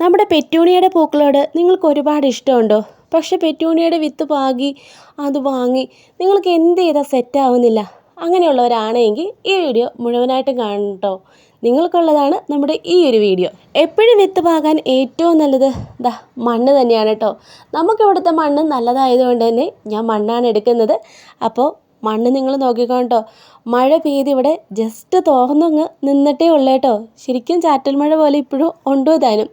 നമ്മുടെ പെറ്റൂണിയുടെ പൂക്കളോട് നിങ്ങൾക്ക് ഒരുപാട് ഇഷ്ടമുണ്ടോ? പക്ഷെ പെറ്റൂണിയുടെ വിത്ത് പാകി അത് വാങ്ങി നിങ്ങൾക്ക് എന്ത് ചെയ്താൽ സെറ്റാവുന്നില്ല അങ്ങനെയുള്ളവരാണെങ്കിൽ ഈ വീഡിയോ മുഴുവനായിട്ടും കാണട്ടോ നിങ്ങൾക്കുള്ളതാണ് നമ്മുടെ ഈ ഒരു വീഡിയോ. എപ്പോഴും വിത്ത് പാകാൻ ഏറ്റവും നല്ലത് ദാ മണ്ണ് തന്നെയാണ് കേട്ടോ നമുക്കിവിടുത്തെ മണ്ണ് നല്ലതായതുകൊണ്ട് തന്നെ ഞാൻ മണ്ണാണ് എടുക്കുന്നത്. അപ്പോൾ മണ്ണ് നിങ്ങൾ നോക്കിക്കോട്ടോ മഴ പെയ്ത് ഇവിടെ ജസ്റ്റ് തോർന്നങ്ങ് നിന്നിട്ടേ ഉള്ളൂ കേട്ടോ ശരിക്കും ചാറ്റൽ മഴ പോലെ ഇപ്പോഴും ഉണ്ടോ താനും?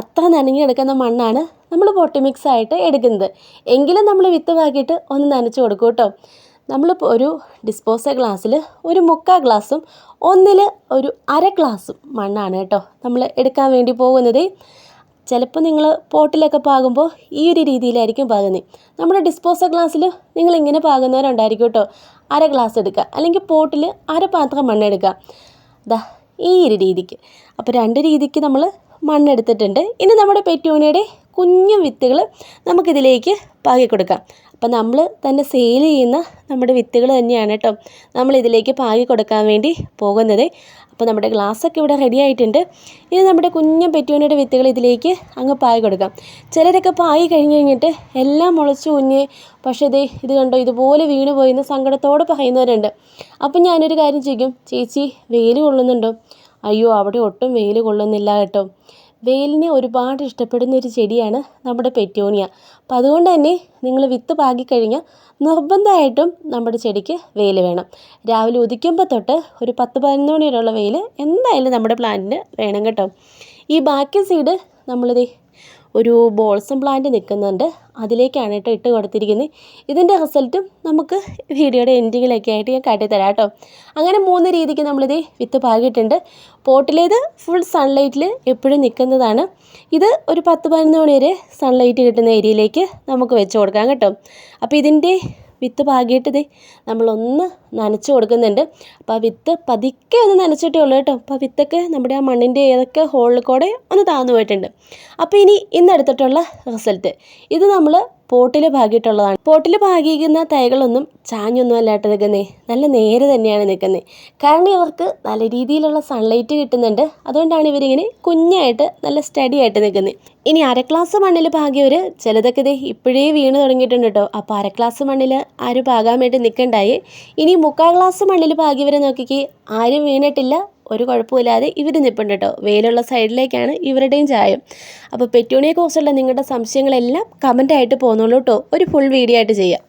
അത്ര നനഞ്ഞെടുക്കുന്ന മണ്ണാണ് നമ്മൾ പൊട്ടി മിക്സ് ആയിട്ട് എടുക്കുന്നത്. എങ്കിലും നമ്മൾ വിത്ത് വാക്കിയിട്ട് ഒന്ന് നനച്ച് കൊടുക്കും കേട്ടോ. നമ്മളിപ്പോൾ ഒരു ഡിസ്പോസൽ ഗ്ലാസ്സിൽ ഒരു മുക്കാൽ ഗ്ലാസ്സും ഒന്നിൽ ഒരു അര ഗ്ലാസ്സും മണ്ണാണ് കേട്ടോ നമ്മൾ എടുക്കാൻ വേണ്ടി പോകുന്നത്. ചിലപ്പോൾ നിങ്ങൾ പോട്ടിലൊക്കെ പാകുമ്പോൾ ഈ ഒരു രീതിയിലായിരിക്കും പാകുന്നത്. നമ്മുടെ ഡിസ്പോസൽ ഗ്ലാസ്സിൽ നിങ്ങൾ ഇങ്ങനെ പാകുന്നവരുണ്ടായിരിക്കും കേട്ടോ. അര ഗ്ലാസ് എടുക്കുക. അല്ലെങ്കിൽ പോട്ടിൽ അര പാത്രം മണ്ണെടുക്കുക. ദാ ഈ ഒരു രീതിക്ക്. അപ്പോൾ രണ്ട് രീതിക്ക് നമ്മൾ മണ്ണെടുത്തിട്ടുണ്ട്. ഇനി നമ്മുടെ പെറ്റൂണിയുടെ കുഞ്ഞു വിത്തുകൾ നമുക്കിതിലേക്ക് പാകി കൊടുക്കാം. അപ്പം നമ്മൾ തന്നെ സെയിൽ ചെയ്യുന്ന നമ്മുടെ വിത്തുകൾ തന്നെയാണ് കേട്ടോ നമ്മൾ ഇതിലേക്ക് പാകി കൊടുക്കാൻ വേണ്ടി പോകുന്നത്. അപ്പോൾ നമ്മുടെ ഗ്ലാസ്സൊക്കെ ഇവിടെ റെഡി ആയിട്ടുണ്ട്. ഇനി നമ്മുടെ കുഞ്ഞു പെറ്റൂണിയുടെ വിത്തുകൾ ഇതിലേക്ക് അങ്ങ് പാകി കൊടുക്കാം. ചിലരൊക്കെ പായി കഴിഞ്ഞ് കഴിഞ്ഞിട്ട് എല്ലാം മുളച്ചു കുഞ്ഞ്. പക്ഷേ ഇതേ ഇത് കണ്ടോ ഇതുപോലെ വീണ് പോയിന്ന് സങ്കടത്തോടെ പറയുന്നവരുണ്ട്. അപ്പം ഞാനൊരു കാര്യം ചെയ്യും ചേച്ചി വെയിൽ കൊള്ളുന്നുണ്ടോ? അയ്യോ അവിടെ ഒട്ടും വെയിൽ കൊള്ളുന്നില്ല കേട്ടോ. വെയിലിനെ ഒരുപാട് ഇഷ്ടപ്പെടുന്ന ഒരു ചെടിയാണ് നമ്മുടെ പെറ്റോണിയ. അപ്പം അതുകൊണ്ട് തന്നെ നിങ്ങൾ വിത്ത് പാകിക്കഴിഞ്ഞാൽ നിർബന്ധമായിട്ടും നമ്മുടെ ചെടിക്ക് വെയിൽ വേണം. രാവിലെ ഉദിക്കുമ്പോൾ തൊട്ട് ഒരു പത്ത് പതിനൊന്ന് മണി വരെയുള്ള വെയിൽ എന്തായാലും നമ്മുടെ പ്ലാന്റിന് വേണം കേട്ടോ. ഈ ബാക്കി സീഡ് നമ്മളിത് ഒരു ബോൾസം പ്ലാന്റ് നിൽക്കുന്നുണ്ട്. അതിലേക്കാണ് കേട്ടോ ഇട്ട് കൊടുത്തിരിക്കുന്നത് ഇതിന്റെ റിസൾട്ടും നമുക്ക് വീഡിയോയുടെ എൻഡിങ്ങിലൊക്കെ ആയിട്ട് ഞാൻ കാട്ടിത്തരാം കേട്ടോ. അങ്ങനെ മൂന്ന് രീതിക്ക് നമ്മളിത് വിത്ത് പാകിയിട്ടുണ്ട്. പോട്ടിലേത് ഫുൾ സൺലൈറ്റിൽ എപ്പോഴും നിൽക്കുന്നതാണ്. ഇത് ഒരു പത്ത് പതിനൊന്ന് മണി വരെ സൺലൈറ്റ് കിട്ടുന്ന ഏരിയയിലേക്ക് നമുക്ക് വെച്ച് കൊടുക്കാം കേട്ടോ. അപ്പോൾ ഇതിന്റെ വിത്ത് പാകിയിട്ട് ദേ നമ്മളൊന്ന് നനച്ച് കൊടുക്കുന്നുണ്ട്. അപ്പോൾ ആ വിത്ത് പതുക്കെ ഒന്ന് നനച്ചിട്ടേ ഉള്ളൂ കേട്ടോ. അപ്പോൾ വിത്തൊക്കെ നമ്മുടെ ആ മണ്ണിന്റെ ഏതൊക്കെ ഹോളിൽ കൂടെ ഒന്ന് താന്നു പോയിട്ടുണ്ട്. അപ്പോൾ ഇനി ഇന്നെടുത്തിട്ടുള്ള റിസൾട്ട് ഇത് നമ്മൾ പോട്ടിൽ ഭാഗിയിട്ടുള്ളതാണ്. പോട്ടിൽ ഭാഗിക്കുന്ന തൈകളൊന്നും ചാഞ്ഞൊന്നും അല്ലാട്ട് നിൽക്കുന്നേ. നല്ല നേരെ തന്നെയാണ് നിൽക്കുന്നത് കാരണം ഇവർക്ക് നല്ല രീതിയിലുള്ള സൺലൈറ്റ് കിട്ടുന്നുണ്ട്. അതുകൊണ്ടാണ് ഇവരിങ്ങനെ കുഞ്ഞായിട്ട് നല്ല സ്റ്റഡി ആയിട്ട് നിൽക്കുന്നത് ഇനി അര ഗ്ലാസ് മണ്ണിൽ പാകിയവർ ചിലതൊക്കെ ഇത് ഇപ്പോഴേ വീണ് തുടങ്ങിയിട്ടുണ്ട് കേട്ടോ. അപ്പോൾ അര ഗ്ലാസ് മണ്ണിൽ ആരും പാകാൻ വേണ്ടി നിൽക്കണ്ടായി. ഇനി മുക്കാൽ ക്ലാസ് മണ്ണിൽ പാകിയവരെ നോക്കിക്ക്. ആരും വീണിട്ടില്ല. ഒരു കുഴപ്പമില്ലാതെ ഇവർ നിൽപ്പുണ്ട് കേട്ടോ. വെയിലുള്ള സൈഡിലേക്കാണ് ഇവരുടെയും ചായം. അപ്പോൾ പെറ്റൂണിയെക്കുറിച്ചുള്ള നിങ്ങളുടെ സംശയങ്ങളെല്ലാം കമന്റായിട്ട് പോന്നോളൂ കേട്ടോ. ഒരു ഫുൾ വീഡിയോ ആയിട്ട് ചെയ്യാം.